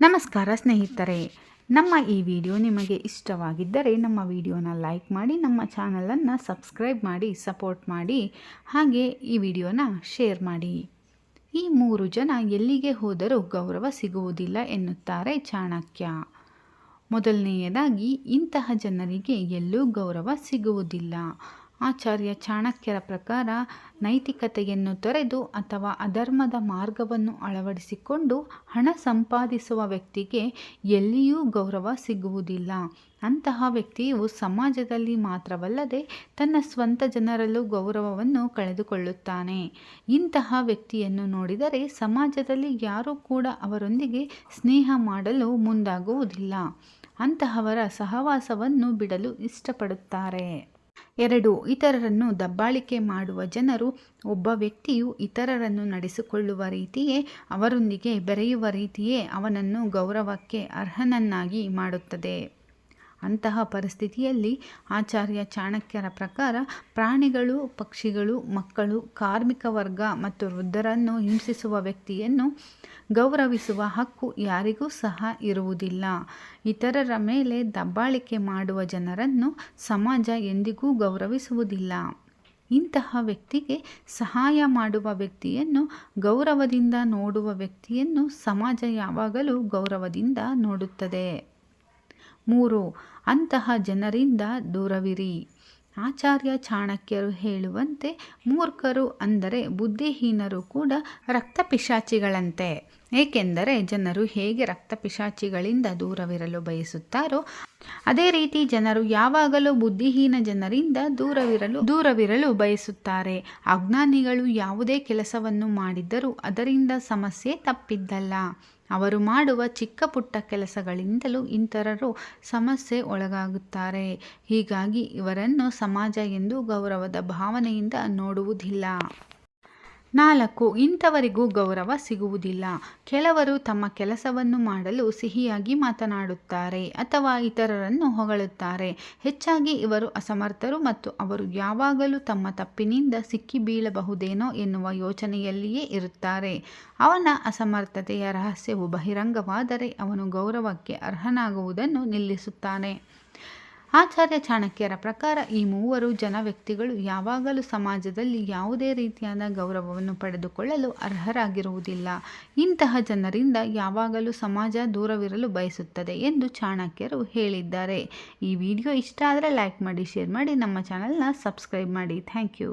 ನಮಸ್ಕಾರ ಸ್ನೇಹಿತರೆ. ನಮ್ಮ ಈ ವಿಡಿಯೋ ನಿಮಗೆ ಇಷ್ಟವಾಗಿದ್ದರೆ ನಮ್ಮ ವಿಡಿಯೋನ ಲೈಕ್ ಮಾಡಿ, ನಮ್ಮ ಚಾನಲನ್ನು ಸಬ್ಸ್ಕ್ರೈಬ್ ಮಾಡಿ, ಸಪೋರ್ಟ್ ಮಾಡಿ, ಹಾಗೆ ಈ ವಿಡಿಯೋನ ಶೇರ್ ಮಾಡಿ. ಈ ಮೂರು ಜನ ಎಲ್ಲಿಗೆ ಹೋದರೂ ಗೌರವ ಸಿಗುವುದಿಲ್ಲ ಎನ್ನುತ್ತಾರೆ ಚಾಣಕ್ಯ. ಮೊದಲನೆಯದಾಗಿ, ಇಂತಹ ಜನರಿಗೆ ಎಲ್ಲೂ ಗೌರವ ಸಿಗುವುದಿಲ್ಲ. ಆಚಾರ್ಯ ಚಾಣಕ್ಯರ ಪ್ರಕಾರ ನೈತಿಕತೆಯನ್ನು ತೊರೆದು ಅಥವಾ ಅಧರ್ಮದ ಮಾರ್ಗವನ್ನು ಅಳವಡಿಸಿಕೊಂಡು ಹಣ ಸಂಪಾದಿಸುವ ವ್ಯಕ್ತಿಗೆ ಎಲ್ಲಿಯೂ ಗೌರವ ಸಿಗುವುದಿಲ್ಲ. ಅಂತಹ ವ್ಯಕ್ತಿಯು ಸಮಾಜದಲ್ಲಿ ಮಾತ್ರವಲ್ಲದೆ ತನ್ನ ಸ್ವಂತ ಜನರಲ್ಲೂ ಗೌರವವನ್ನು ಕಳೆದುಕೊಳ್ಳುತ್ತಾನೆ. ಇಂತಹ ವ್ಯಕ್ತಿಯನ್ನು ನೋಡಿದರೆ ಸಮಾಜದಲ್ಲಿ ಯಾರೂ ಕೂಡ ಅವರೊಂದಿಗೆ ಸ್ನೇಹ ಮಾಡಲು ಮುಂದಾಗುವುದಿಲ್ಲ. ಅಂತಹವರ ಸಹವಾಸವನ್ನು ಬಿಡಲು ಇಷ್ಟಪಡುತ್ತಾರೆ. ಎರಡು, ಇತರರನ್ನು ದಬ್ಬಾಳಿಕೆ ಮಾಡುವ ಜನರು, ಒಬ್ಬ ವ್ಯಕ್ತಿಯು ಇತರರನ್ನು ನಡೆಸಿಕೊಳ್ಳುವ ರೀತಿಯೇ, ಅವರೊಂದಿಗೆ ಬೆರೆಯುವ ರೀತಿಯೇ ಅವನನ್ನು ಗೌರವಕ್ಕೆ ಅರ್ಹನನ್ನಾಗಿ ಮಾಡುತ್ತದೆ. ಅಂತಹ ಪರಿಸ್ಥಿತಿಯಲ್ಲಿ ಆಚಾರ್ಯ ಚಾಣಕ್ಯರ ಪ್ರಕಾರ ಪ್ರಾಣಿಗಳು, ಪಕ್ಷಿಗಳು, ಮಕ್ಕಳು, ಕಾರ್ಮಿಕ ವರ್ಗ ಮತ್ತು ವೃದ್ಧರನ್ನು ಹಿಂಸಿಸುವ ವ್ಯಕ್ತಿಯನ್ನು ಗೌರವಿಸುವ ಹಕ್ಕು ಯಾರಿಗೂ ಸಹ ಇರುವುದಿಲ್ಲ. ಇತರರ ಮೇಲೆ ದಬ್ಬಾಳಿಕೆ ಮಾಡುವ ಜನರನ್ನು ಸಮಾಜ ಎಂದಿಗೂ ಗೌರವಿಸುವುದಿಲ್ಲ. ಇಂತಹ ವ್ಯಕ್ತಿಗೆ ಸಹಾಯ ಮಾಡುವ ವ್ಯಕ್ತಿಯನ್ನು ಗೌರವದಿಂದ ನೋಡುವ ವ್ಯಕ್ತಿಯನ್ನು ಸಮಾಜ ಯಾವಾಗಲೂ ಗೌರವದಿಂದ ನೋಡುತ್ತದೆ. ಮೂರು ಅಂತಹ ಜನರಿಂದ ದೂರವಿರಿ. ಆಚಾರ್ಯ ಚಾಣಕ್ಯರು ಹೇಳುವಂತೆ ಮೂರ್ಖರು ಅಂದರೆ ಬುದ್ಧಿಹೀನರು ಕೂಡ ರಕ್ತಪಿಶಾಚಿಗಳಂತೆ. ಏಕೆಂದರೆ ಜನರು ಹೇಗೆ ರಕ್ತಪಿಶಾಚಿಗಳಿಂದ ದೂರವಿರಲು ಬಯಸುತ್ತಾರೋ, ಅದೇ ರೀತಿ ಜನರು ಯಾವಾಗಲೂ ಬುದ್ಧಿಹೀನ ಜನರಿಂದ ದೂರವಿರಲು ದೂರವಿರಲು ಬಯಸುತ್ತಾರೆ. ಅಜ್ಞಾನಿಗಳು ಯಾವುದೇ ಕೆಲಸವನ್ನು ಮಾಡಿದ್ದರೂ ಅದರಿಂದ ಸಮಸ್ಯೆ ತಪ್ಪಿದ್ದಲ್ಲ. ಅವರು ಮಾಡುವ ಚಿಕ್ಕ ಪುಟ್ಟ ಕೆಲಸಗಳಿಂದಲೂ ಇಂತರರು ಸಮಸ್ಯೆ ಒಳಗಾಗುತ್ತಾರೆ. ಹೀಗಾಗಿ ಇವರನ್ನು ಸಮಾಜ ಎಂದು ಗೌರವದ ಭಾವನೆಯಿಂದ ನೋಡುವುದಿಲ್ಲ. ನಾಲ್ಕು, ಇಂಥವರಿಗೂ ಗೌರವ ಸಿಗುವುದಿಲ್ಲ. ಕೆಲವರು ತಮ್ಮ ಕೆಲಸವನ್ನು ಮಾಡಲು ಸಿಹಿಯಾಗಿ ಮಾತನಾಡುತ್ತಾರೆ ಅಥವಾ ಇತರರನ್ನು ಹೊಗಳುತ್ತಾರೆ. ಹೆಚ್ಚಾಗಿ ಇವರು ಅಸಮರ್ಥರು ಮತ್ತು ಅವರು ಯಾವಾಗಲೂ ತಮ್ಮ ತಪ್ಪಿನಿಂದ ಸಿಕ್ಕಿ ಬೀಳಬಹುದೇನೋ ಎನ್ನುವ ಯೋಚನೆಯಲ್ಲಿಯೇ ಇರುತ್ತಾರೆ. ಅವನ ಅಸಮರ್ಥತೆಯ ರಹಸ್ಯವು ಬಹಿರಂಗವಾದರೆ ಅವನು ಗೌರವಕ್ಕೆ ಅರ್ಹನಾಗುವುದನ್ನು ನಿಲ್ಲಿಸುತ್ತಾನೆ. ಆಚಾರ್ಯ ಚಾಣಕ್ಯರ ಪ್ರಕಾರ ಈ ಮೂವರು ಜನ ವ್ಯಕ್ತಿಗಳು ಯಾವಾಗಲೂ ಸಮಾಜದಲ್ಲಿ ಯಾವುದೇ ರೀತಿಯಾದ ಗೌರವವನ್ನು ಪಡೆದುಕೊಳ್ಳಲು ಅರ್ಹರಾಗಿರುವುದಿಲ್ಲ. ಇಂತಹ ಜನರಿಂದ ಯಾವಾಗಲೂ ಸಮಾಜ ದೂರವಿರಲು ಬಯಸುತ್ತದೆ ಎಂದು ಚಾಣಕ್ಯರು ಹೇಳಿದ್ದಾರೆ. ಈ ವಿಡಿಯೋ ಇಷ್ಟ ಆದರೆ ಲೈಕ್ ಮಾಡಿ, ಶೇರ್ ಮಾಡಿ, ನಮ್ಮ ಚಾನಲ್ನ ಸಬ್ಸ್ಕ್ರೈಬ್ ಮಾಡಿ. Thank you.